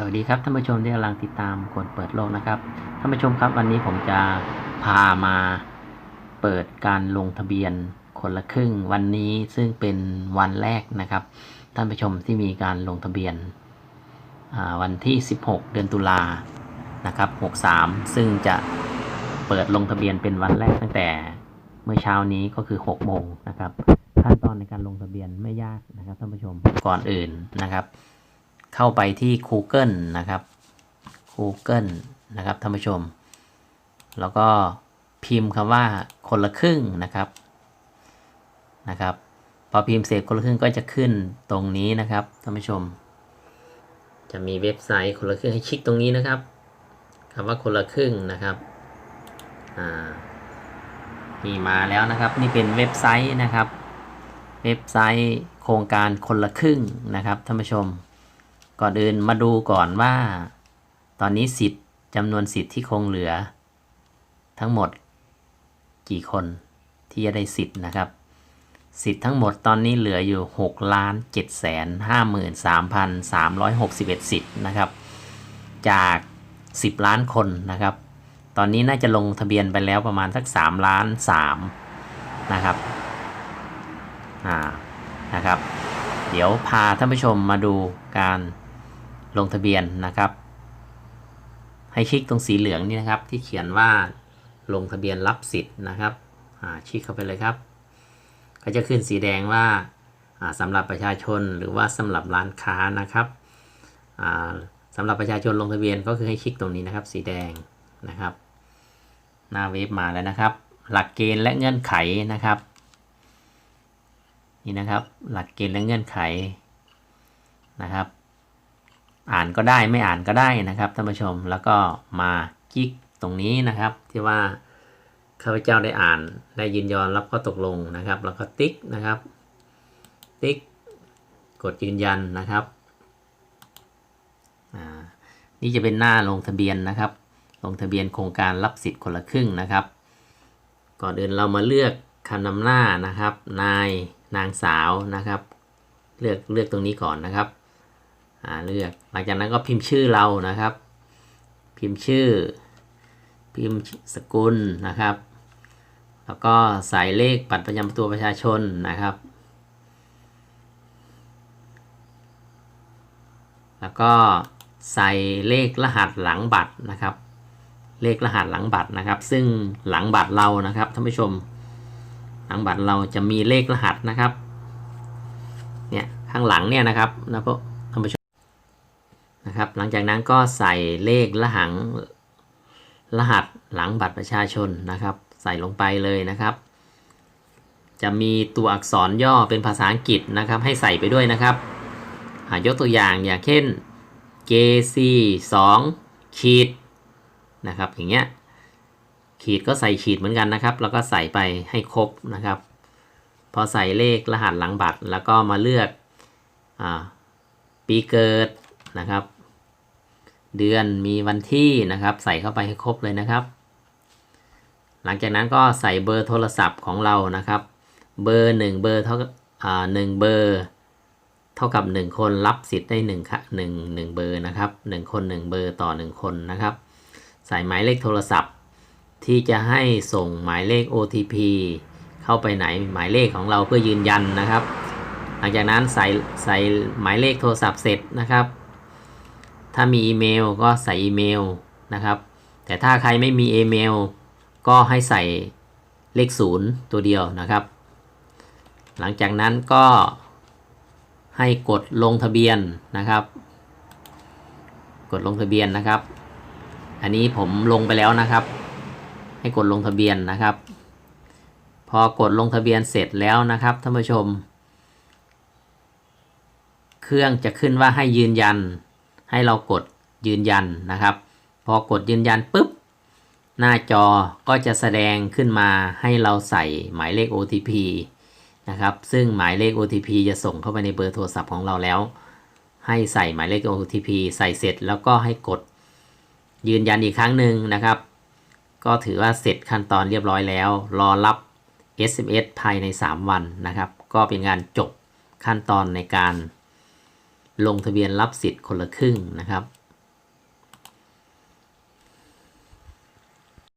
สวัสดีครับท่านผู้ชมที่กำลังติดตามคนเปิดโลกนะครับท่านผู้ชมครับวันนี้ผมจะพามาเปิดการลงทะเบียนคนละครึ่งวันนี้ซึ่งเป็นวันแรกนะครับ ท่านผู้ชมที่มีการลงทะเบียนวันที่ 16 เดือนตุลานะครับ63 ซึ่งจะเปิดลงทะเบียนเป็นวันแรกตั้งแต่เมื่อเช้านี้ก็คือ6โมงนะครับขั้นตอนในการลงทะเบียนไม่ยากนะครับท่านผู้ชมก่อนอื่นนะครับ เข้าไปที่ Google นะครับ Google นะครับท่านผู้ชม แล้วก็พิมพ์คำว่าคนละครึ่งนะครับนะครับ พอพิมพ์เสร็จคนละครึ่งก็จะขึ้นตรงนี้นะครับท่านผู้ชม จะมีเว็บไซต์คนละครึ่งให้คลิกตรงนี้นะครับคำว่าคนละครึ่งนะครับอ่านี่มาแล้วนะครับ นี่เป็นเว็บไซต์นะครับ เว็บไซต์โครงการคนละครึ่งนะครับท่านผู้ชม ก่อนอื่นมาดูก่อนว่า ตอนนี้สิทธิ์จำนวนสิทธิ์ที่คงเหลือ ทั้งหมดกี่คนที่จะได้สิทธิ์นะครับ สิทธิ์ทั้งหมดตอนนี้เหลืออยู่6ล้าน7แสน53,361 สิทธิ์นะครับ จาก 10 ล้านคนนะครับ ตอนนี้น่าจะลงทะเบียนไปแล้วประมาณสัก3ล้าน3นะครับอ่านะครับ เดี๋ยวพาท่านผู้ชมมาดูการ ลงทะเบียนนะครับ ให้คลิกตรงสีเหลืองนี่นะครับ ที่เขียนว่าลงทะเบียนรับสิทธิ์นะครับคลิกเข้าไปเลยครับ ก็จะขึ้นสีแดงว่าอ่าสำหรับประชาชนหรือว่าสำหรับร้านค้านะครับอ่าสำหรับประชาชนลงทะเบียนก็คือให้คลิกตรงนี้นะครับ สีแดงนะครับ หน้าเว็บมาแล้วนะครับ หลักเกณฑ์และเงื่อนไขนะครับ นี่นะครับ หลักเกณฑ์และเงื่อนไขนะครับ อ่านก็ได้ไม่อ่านก็ได้นะครับท่านผู้ชมแล้วก็มาคลิกตรงนี้นะครับ ที่ว่าข้าพเจ้าได้อ่านได้ยินยอมรับข้อตกลงนะครับ แล้วก็ติ๊กนะครับ ติ๊กกดยืนยันนะครับนี่จะเป็นหน้าลงทะเบียนนะครับ ลงทะเบียนโครงการรับสิทธิ์คนละครึ่งนะครับ ก่อนอื่นเรามาเลือกคำนำหน้านะครับ นายนางสาวนะครับ เลือกเลือกตรงนี้ก่อนนะครับ เลือก หลังจากนั้นก็พิมพ์ชื่อเรานะครับ พิมพ์ชื่อ พิมพ์สกุลนะครับ แล้วก็ใส่เลขบัตรประจำตัวประชาชนนะครับ แล้วก็ใส่เลขรหัสหลังบัตรนะครับ เลขรหัสหลังบัตรนะครับ ซึ่งหลังบัตรเรานะครับท่านผู้ชม หลังบัตรเราจะมีเลขรหัสนะครับ เนี่ยข้างหลังเนี่ยนะครับนะพวกท่านผู้ชม นะครับ หลังจากนั้นก็ใส่เลขรหังรหัสหลังบัตรประชาชนนะครับ ใส่ลงไปเลยนะครับ จะมีตัวอักษรย่อเป็นภาษาอังกฤษนะครับ ให้ใส่ไปด้วยนะครับอ่ายกตัวอย่างอย่างเช่น JC 2ขีดนะครับอย่างเงี้ยขีดก็ใส่ขีดเหมือนกันนะครับ แล้วก็ใส่ไปให้ครบนะครับ พอใส่เลขรหัสหลังบัตรแล้วก็มาเลือกอปีเกิดนะครับ เดือนมีวันที่นะครับ ใส่เข้าไปให้ครบเลยนะครับ หลังจากนั้นก็ใส่เบอร์โทรศัพท์ของเรานะครับ เบอร์หนึ่งเบอร์เท่าอ่าหนึ่งเบอร์เท่ากับ 1 คนรับสิทธิ์ได้1ค่ะ1 1เบอร์นะครับ1คน 1 เบอร์ต่อ 1 คนนะครับ ใส่หมายเลขโทรศัพท์ ที่จะให้ส่งหมายเลข OTP เข้าไปไหนหมายเลขของเราเพื่อยืนยันนะครับ หลังจากนั้นใส่ใส่หมายเลขโทรศัพท์เสร็จนะครับ ถ้ามีอีเมลก็ใส่อีเมลนะครับ แต่ถ้าใครไม่มีอีเมลก็ให้ใส่เลขศูนย์ตัวเดียวนะครับ หลังจากนั้นก็ให้กดลงทะเบียนนะครับ กดลงทะเบียนนะครับ อันนี้ผมลงไปแล้วนะครับ ให้กดลงทะเบียนนะครับ พอกดลงทะเบียนเสร็จแล้วนะครับท่านผู้ชม เครื่องจะขึ้นว่าให้ยืนยัน ให้เรากดยืนยันนะครับ พอกดยืนยันปุ๊บ หน้าจอก็จะแสดงขึ้นมาให้เราใส่หมายเลข OTP นะครับ ซึ่งหมายเลข OTP จะส่งเข้าไปในเบอร์โทรศัพท์ของเราแล้ว ให้ใส่หมายเลข OTP ใส่เสร็จแล้วก็ให้กดยืนยันอีกครั้งหนึ่งนะครับ ก็ถือว่าเสร็จขั้นตอนเรียบร้อยแล้ว รอรับ SMS ภายใน 3 วันนะครับ ก็เป็นงานจบขั้นตอนในการ ลงทะเบียนรับสิทธิ์คนละครึ่งนะครับ